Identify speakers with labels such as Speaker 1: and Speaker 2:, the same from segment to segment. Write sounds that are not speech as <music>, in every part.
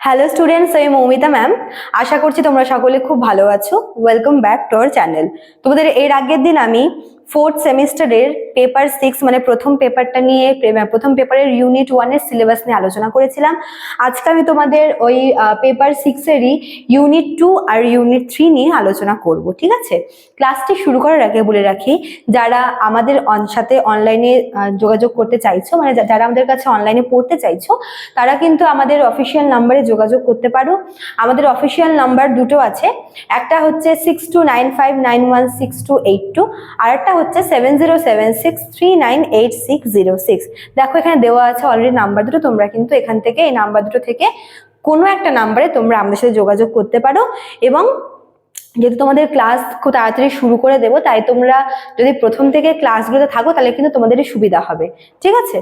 Speaker 1: Hello students আমি Moumita ma'am আশা করছি তোমরা সকলে খুব ভালো আছো। Welcome back to our channel তোমাদের এর আগের দিন আমি ফোর্থ সেমিস্টারের পেপার সিক্স মানে প্রথম পেপারটা নিয়ে প্রথম পেপারের ইউনিট ওয়ানের সিলেবাস নিয়ে আলোচনা করেছিলাম। আজকে আমি তোমাদের ওই পেপার সিক্সেরই ইউনিট টু আর ইউনিট থ্রি নিয়ে আলোচনা করব, ঠিক আছে? ক্লাসটি শুরু করার আগে বলে রাখি, যারা আমাদের সাথে অনলাইনে যোগাযোগ করতে চাইছো মানে যারা আমাদের কাছে অনলাইনে পড়তে চাইছো, তারা কিন্তু আমাদের অফিসিয়াল নাম্বারে যোগাযোগ করতে পারো। আমাদের অফিসিয়াল নাম্বার দুটো আছে, একটা হচ্ছে six two nine five nine one six two eight two আর একটা হচ্ছে seven zero seven six three nine eight six zero six দেখো এখানে দেওয়া আছে অলরেডি নাম্বার দুটো, তোমরা কিন্তু এখান থেকে এই নাম্বার দুটো থেকে কোনো একটা নাম্বারে তোমরা আমাদের সাথে যোগাযোগ করতে পারো এবং যেহেতু তোমাদের ক্লাস খুব তাড়াতাড়ি শুরু করে দেবো, তাই তোমরা যদি প্রথম থেকে ক্লাসগুলোতে থাকো, তাহলে কিন্তু তোমাদেরই সুবিধা হবে। ঠিক আছে?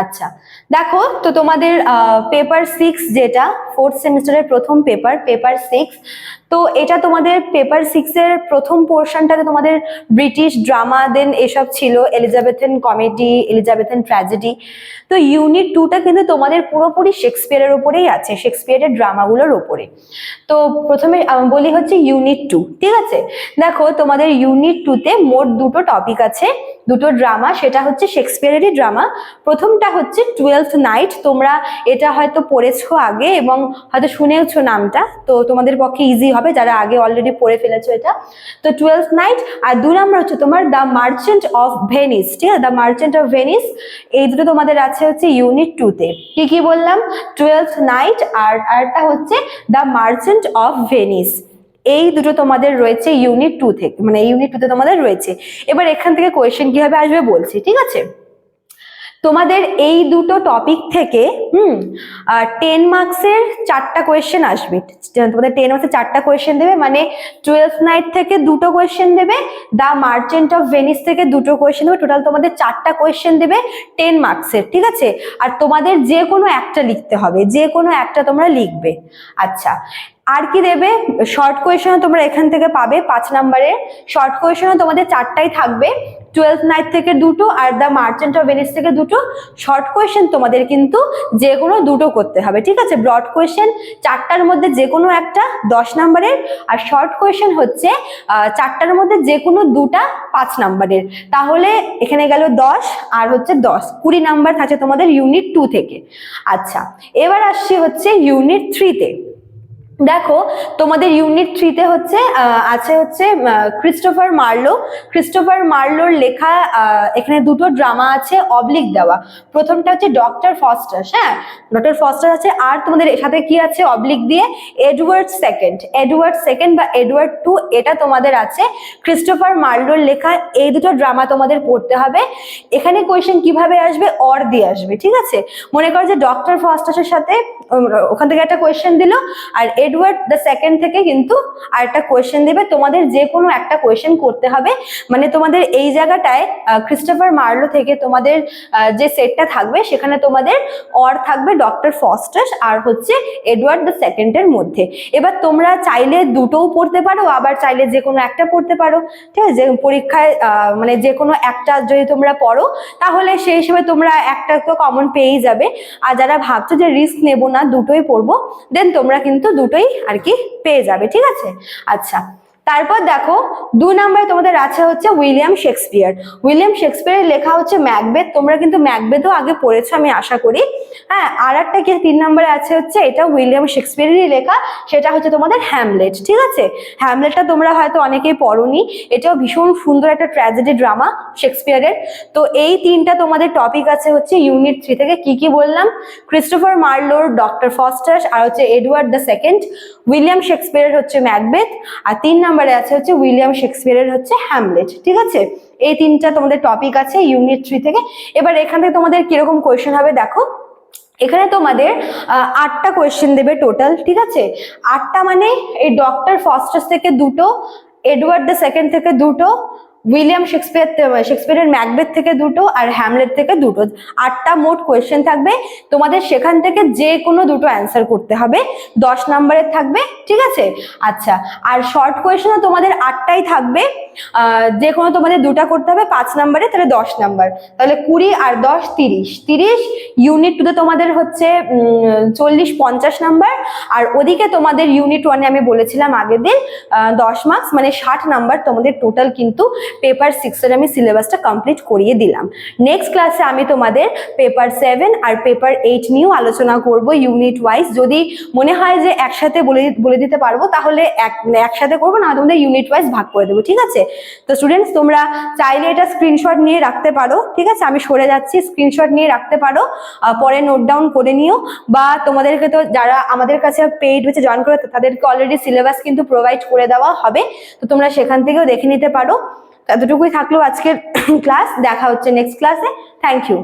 Speaker 1: আচ্ছা দেখো তো তোমাদের পেপার সিক্স যেটা ফোর্থ সেমিস্টারের প্রথম পেপার পেপার সিক্স তো এটা তোমাদের পেপার সিক্সের প্রথম পোর্শনটাতে তোমাদের ব্রিটিশ ড্রামা দেন এসব ছিল এলিজাবেথেন কমেডি এলিজাবেথেন ট্র্যাজেডি তো ইউনিট টুটা কিন্তু তোমাদের পুরোপুরি শেক্সপিয়ারের ওপরেই আছে শেক্সপিয়ারের ড্রামাগুলোর ওপরে তো প্রথমে বলি হচ্ছে ইউনিট টু ঠিক আছে? দেখো, তোমাদের ইউনিট টুতে মোট দুটো টপিক আছে, দুটো ড্রামা সেটা হচ্ছে শেক্সপিয়ারেরই ড্রামা প্রথমটা হচ্ছে টুয়েলথ নাইট তোমরা এটা হয়তো পড়েছো আগে এবং হয়তো শুনেওছো নামটা, তো তোমাদের পক্ষে ইজি হবে। যারা আগে অলরেডি পড়ে ফেলেছো এটা। তো টুয়েলভ নাইট আর দু নম্বর হচ্ছে তোমার দ্য মার্চেন্ট অফ ভেনিস ঠিক আছে? দ্য মার্চেন্ট অফ ভেনিস এই দুটো তোমাদের আছে হচ্ছে ইউনিট টুতে কি কি বললাম? টুয়েলভ নাইট আর আরটা হচ্ছে দ্য মার্চেন্ট অফ ভেনিস এই দুটো তোমাদের রয়েছে ইউনিট টু থেকে মানে ইউনিট টুতে তোমাদের রয়েছে। এবার এখান থেকে কোয়েশ্চেন কীভাবে আসবে বলছি, ঠিক আছে? তোমাদের এই দুটো টপিক থেকে, হুম টেন মার্কসের চারটা কোয়েশ্চেন আসবে। তোমাদের টেন মার্কসের চারটা কোয়েশ্চেন দেবে মানে টুয়েলভ নাইট থেকে দুটো কোয়েশ্চেন দেবে দ্য মার্চেন্ট অফ ভেনিস থেকে দুটো কোয়েশ্চেন দেবে টোটাল তোমাদের চারটা কোয়েশ্চেন দেবে টেন মার্কসের ঠিক আছে? আর তোমাদের যে কোনো একটা লিখতে হবে, যে কোনো একটা তোমরা লিখবে। আচ্ছা আর কি দেবে? শর্ট কোয়েশনও তোমরা এখান থেকে পাবে, পাঁচ নাম্বারের শর্ট কোয়েশনও তোমাদের চারটাই থাকবে। টুয়েলথ নাইট থেকে দুটো আর দ্য মার্চেন্ট অফ ভেনিস থেকে দুটো। শর্ট কোয়েশ্চেন তোমাদের কিন্তু যে কোনো দুটো করতে হবে, ঠিক আছে? ব্রড কোয়েশ্চেন চারটার মধ্যে যে কোনো একটা দশ নাম্বারের, আর শর্ট কোয়েশ্চেন হচ্ছে চারটার মধ্যে যে কোনো দুটা পাঁচ নাম্বারের। তাহলে এখানে গেল দশ, আর হচ্ছে দশ। কুড়ি নাম্বার থাকছে তোমাদের ইউনিট টু থেকে। আচ্ছা এবার আসছি হচ্ছে ইউনিট থ্রিতে দেখো, তোমাদের ইউনিট থ্রিতে হচ্ছে আছে হচ্ছে ক্রিস্টোফার মার্লো ক্রিস্টোফার মার্লোর লেখা এখানে দুটো ড্রামা আছে অবলিক দেওয়া। প্রথমটা হচ্ছে ডক্টর ফস্টার হ্যাঁ? ডক্টর ফস্টার আছে, আর তোমাদের সাথে কি আছে অবলিক দিয়ে? এডওয়ার্ড সেকেন্ড এডওয়ার্ড সেকেন্ড বা এডওয়ার্ড টু এটা তোমাদের আছে। ক্রিস্টোফার মার্লোর লেখা, এই দুটো ড্রামা তোমাদের পড়তে হবে। এখানে কোয়েশ্চেন কীভাবে আসবে? অর দিয়ে আসবে, ঠিক আছে? মনে করো যে ডক্টর ফস্টাসের সাথে ওখান থেকে একটা কোয়েশ্চেন দিল, আর এডওয়ার্ড দ্য সেকেন্ড থেকে কিন্তু আর একটা কোয়েশ্চেন দেবে। তোমাদের যে কোনো একটা কোয়েশ্চেন করতে হবে। মানে তোমাদের এই জায়গাটায় ক্রিস্টোফার মার্লো থেকে তোমাদের যে সেটটা থাকবে, সেখানে তোমাদের অর থাকবে ডক্টর ফস্টাস আর হচ্ছে এডওয়ার্ড দ্য সেকেন্ডের মধ্যে। এবার তোমরা চাইলে দুটোও পড়তে পারো, আবার চাইলে যে কোনো একটা পড়তে পারো। ঠিক আছে? যে পরীক্ষায় মানে যে কোনো একটা যদি তোমরা পড়ো, তাহলে সেই হিসেবে তোমরা একটা তো কমন পেয়েই যাবে। আর যারা ভাবছ যে রিস্ক নেব না, দুটোই পড়ব দেন তোমরা কিন্তু দুটোই আর কি পেয়ে যাবে ঠিক আছে? আচ্ছা তারপর দেখো, দু নম্বরে তোমাদের আছে হচ্ছে উইলিয়াম শেক্সপিয়ার। উইলিয়াম শেক্সপিয়ারের লেখা হচ্ছে ম্যাকবেথ। তোমরা কিন্তু ম্যাকবেথও আগে পড়েছো, আমি আশা করি। হ্যাঁ আর একটা কি তিন নম্বরে আছে হচ্ছে, এটা উইলিয়াম শেক্সপিয়ারেরই লেখা, সেটা হচ্ছে তোমাদের হ্যামলেট, ঠিক আছে? হ্যামলেটটা তোমরা হয়তো অনেকেই পড়োনি, এটাও ভীষণ সুন্দর একটা ট্র্যাজেডি ড্রামা শেক্সপিয়ারের। তো এই তিনটা তোমাদের টপিক আছে হচ্ছে ইউনিট থ্রি থেকে, কি কি বললাম? ক্রিস্টোফার মার্লোর ডক্টর ফস্টার আর হচ্ছে এডওয়ার্ড দ্য সেকেন্ড উইলিয়াম শেক্সপিয়ারের হচ্ছে ম্যাকবেথ। আর তিন নম্বরে আছে হচ্ছে উইলিয়াম শেক্সপিয়ারের হচ্ছে হ্যামলেট, ঠিক আছে? এই তিনটা তোমাদের টপিক আছে ইউনিট থ্রি থেকে। এবার এখান থেকে তোমাদের কীরকম কোয়েশ্চেন হবে দেখো। এখানে তোমাদের আটটা কোয়েশ্চেন দেবে টোটাল ঠিক আছে? আটটা মানে এই ডক্টর ফস্টার্স থেকে দুটো এডওয়ার্ড দ্য সেকেন্ড থেকে দুটো উইলিয়াম শেক্সপিয়ার শেক্সপিয়ারের ম্যাকবেথ থেকে দুটো আর হ্যামলেট থেকে দুটো। আটটা মোট কোয়েশ্চেন থাকবে। তোমাদের সেখান থেকে যে কোনো দুটো অ্যান্সার করতে হবে। দশ নাম্বারের থাকবে, ঠিক আছে? আচ্ছা আর শর্ট কোয়েশ্চেনও তোমাদের আটটাই থাকবে। যে কোনো তোমাদের দুটা করতে হবে, পাঁচ নাম্বারে, তাহলে দশ নাম্বার। তাহলে কুড়ি আর দশ, তিরিশ। তিরিশ ইউনিট টুতে তোমাদের হচ্ছে চল্লিশ, পঞ্চাশ নাম্বার। আর ওদিকে তোমাদের ইউনিট ওয়ানে আমি বলেছিলাম আগের দিন দশ মার্কস মানে ষাট নাম্বার তোমাদের টোটাল কিন্তু পেপার সিক্সের আমি সিলেবাসটা কমপ্লিট করিয়ে দিলাম। নেক্সট ক্লাসে আমি তোমাদের পেপার সেভেন আর পেপার এইট নিয়েও আলোচনা করব ইউনিট ওয়াইজ যদি মনে হয় যে একসাথে বলে দিতে পারব, তাহলে এক একসাথে করব না তোমাদের ইউনিট ওয়াইজ ভাগ করে দেবো, ঠিক আছে? তো স্টুডেন্টস তোমরা চাইলে এটা স্ক্রিনশট নিয়ে রাখতে পারো, ঠিক আছে? আমি সরে যাচ্ছি স্ক্রিনশট নিয়ে রাখতে পারো। পরে নোট ডাউন করে নিও। বা তোমাদেরকে তো যারা আমাদের কাছে পেইড হচ্ছে জয়েন করে তাদেরকে অলরেডি সিলেবাস কিন্তু প্রোভাইড করে দেওয়া হবে। তো তোমরা সেখান থেকেও দেখে নিতে পারো। এতটুকুই থাকল আজকের <clears throat> ক্লাস দেখা হচ্ছে নেক্সট ক্লাসে থ্যাংক ইউ